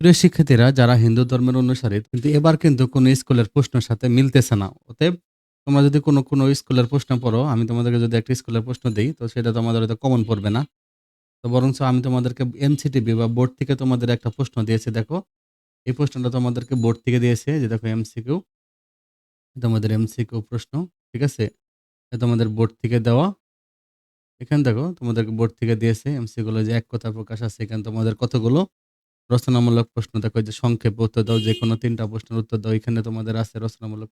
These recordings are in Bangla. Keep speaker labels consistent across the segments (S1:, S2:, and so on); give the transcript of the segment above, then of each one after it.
S1: প্রিয় শিক্ষার্থীরা, যারা হিন্দু ধর্মের অনুসারী, কিন্তু এবার কিন্তু কোনো স্কুলের প্রশ্নের সাথে মিলতেছে না। অতএব তোমরা যদি কোনো কোনো স্কুলের প্রশ্ন পড়ো, আমি তোমাদেরকে যদি একটা স্কুলের প্রশ্ন দিই, তো সেটা তোমাদের হয়তো কমন পড়বে না। তো বরঞ্চ আমি তোমাদেরকে এমসিটিভি বা বোর্ড থেকে তোমাদের একটা প্রশ্ন দিয়েছে, দেখো। এই প্রশ্নটা তোমাদেরকে বোর্ড থেকে দিয়েছে, যে দেখো এমসিকিউ তোমাদের এমসিকিউ প্রশ্ন, ঠিক আছে? তোমাদের বোর্ড থেকে দেওয়া। এখানে দেখো, তোমাদেরকে বোর্ড থেকে দিয়েছে এমসিগুলো যে এক কথা প্রকাশ আছে, এখানে তোমাদের কতগুলো? রচনামূলক প্রশ্ন। দেখো যে সংক্ষেপে উত্তর দাও, যে কোনো তিনটা প্রশ্নের উত্তর দাও, এখানে তোমাদের আছে রচনামূলক।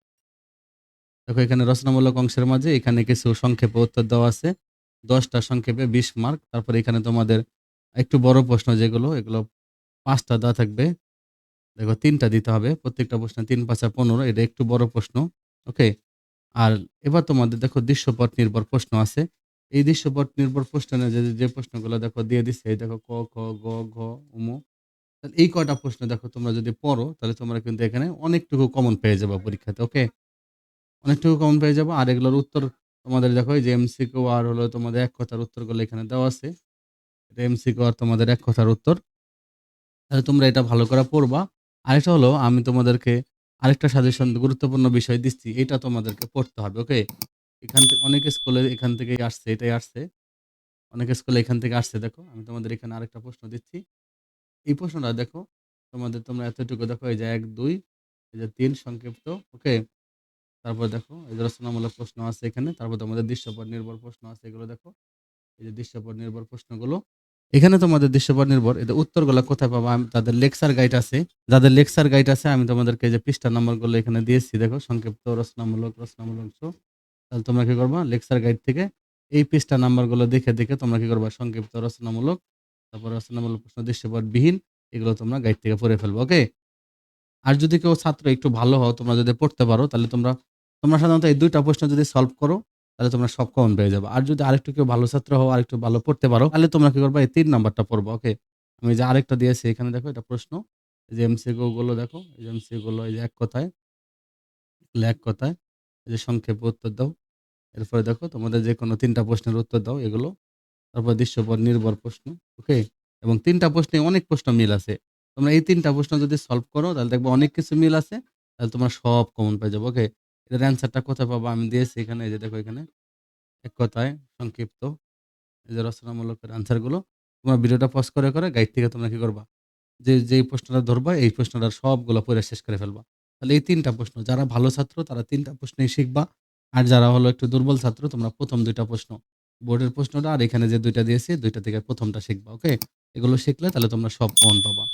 S1: দেখো এখানে রচনামূলক অংশের মাঝে এখানে কিছু সংক্ষেপে উত্তর দেওয়া আছে। দশটা সংক্ষেপে বিশ মার্ক, তারপর এখানে তোমাদের একটু বড় প্রশ্ন যেগুলো, এগুলো পাঁচটা দেওয়া থাকবে। দেখো তিনটা দিতে হবে, প্রত্যেকটা প্রশ্ন তিন পাঁচা পনেরো, এটা একটু বড় প্রশ্ন, ওকে? আর এবার তোমাদের দেখো দৃশ্যপট নির্ভর প্রশ্ন আছে। এই দৃশ্যপট নির্ভর প্রশ্নে যে যে প্রশ্নগুলো দেখো দিয়ে দিচ্ছে দেখো ক, খ, গ, ঘ উমু তাহলে এই কয়টা প্রশ্ন দেখো তোমরা যদি পড়ো, তাহলে তোমরা কিন্তু এখানে অনেকটুকু কমন পেয়ে যাবে পরীক্ষাতে ওকে অনেকটুকু কমন পেয়ে যাব। আর এগুলোর উত্তর তোমাদের দেখো, এই যে এমসিকিউ আর হলো তোমাদের এক কথার উত্তরগুলো এখানে দেওয়া আছে। এটা এমসিকিউ আর তোমাদের এক কথার উত্তর। তাহলে তোমরা এটা ভালো করে পড়বা। আরেকটা হলো, আমি তোমাদেরকে আরেকটা সাজেশন গুরুত্বপূর্ণ বিষয় দিচ্ছি, এটা তোমাদেরকে পড়তে হবে ওকে এখান থেকে অনেক স্কুলে এখান থেকেই আসছে, এটাই আসছে। অনেক স্কুলে এখান থেকে আসছে, দেখো। আমি তোমাদের এখানে আরেকটা প্রশ্ন দিচ্ছি। এই প্রশ্নটা দেখো, তোমাদের তোমরা এতটুকু দেখো, এই যে এক, দুই, এই যে তিন সংক্ষিপ্ত, ওকে? তারপর দেখো, এই যে রচনামূলক প্রশ্ন আছে এখানে, তারপর তোমাদের দৃশ্যপট নির্ভর প্রশ্ন আছে এগুলো দেখো। এই যে দৃশ্যপট নির্ভর প্রশ্নগুলো, এখানে তোমাদের দৃশ্যপট নির্ভর এদের উত্তরগুলো কোথায় পাবো? আমি, তাদের লেকচার গাইড আছে, যাদের লেকচার গাইড আছে, আমি তোমাদেরকে যে পৃষ্ঠা নম্বরগুলো এখানে দিয়েছি, দেখো, সংক্ষিপ্ত রচনামূলক রচনামূলক তাহলে তোমরা কি করবা? লেকচার গাইড থেকে এই পৃষ্ঠা নাম্বারগুলো দেখে দেখে তোমরা কি করবা? সংক্ষিপ্ত রচনামূলক তারপর রচনামূলক প্রশ্ন দৃশ্যপট বিহীন এগুলো তোমরা গাইড থেকে পড়ে ফেলব ওকে আর যদি কেউ ছাত্র একটু ভালো হও, তোমরা যদি পড়তে পারো, তাহলে তোমরা তোমরা সাধারণত এই দুইটা প্রশ্ন যদি সলভ করো, তাহলে তোমরা সব কমন পেয়ে যাবে। আর যদি আরেকটু কেউ ভালো ছাত্র হও, আরেকটু ভালো পড়তে পারো, তাহলে তোমরা কি করবা, এই তিন নাম্বারটা পড়ব ওকে আমি যে আরেকটা দিয়েছি, এখানে দেখো এটা প্রশ্ন, এই যে এমসিকিউ গুলো দেখো, এই যে এমসিকিউ গুলো, এই যে এক কথায় এক কথায়, এই যে সংক্ষেপে উত্তর দাও, এরপরে দেখো তোমাদের যে কোনো তিনটা প্রশ্নের উত্তর দাও, এগুলো তারপর দৃশ্যপট, নির্ভর প্রশ্ন ওকে এবং তিনটা প্রশ্নে অনেক প্রশ্ন মিল আছে। তোমরা এই তিনটা প্রশ্ন যদি সলভ করো, তাহলে দেখব অনেক কিছু মিল আছে, তাহলে তোমরা সব কমন পেয়ে যাব ওকে এটার অ্যান্সারটা কোথায় পাবো? আমি দিয়েছি এখানে যে দেখো এখানে, এক কথায় সংক্ষিপ্ত। যে রচনামূলকের অ্যান্সারগুলো তোমার ভিডিওটা পজ করে করে গাইড থেকে তোমরা কি করবা? যে, যেই প্রশ্নটা ধরবা, এই প্রশ্নটার সবগুলো পড়ে শেষ করে ফেলবা। তাহলে এই তিনটা প্রশ্ন, যারা ভালো ছাত্র, তারা তিনটা প্রশ্নই শিখবা। আর যারা হলো একটু দুর্বল ছাত্র, তোমরা প্রথম দুইটা প্রশ্ন বোর্ডের প্রশ্নটা, আর এখানে যে দুইটা দিয়েছে, দুইটা থেকে প্রথমটা শিখবা ওকে এগুলো শিখলে তাহলে তোমরা সব মন পাবা।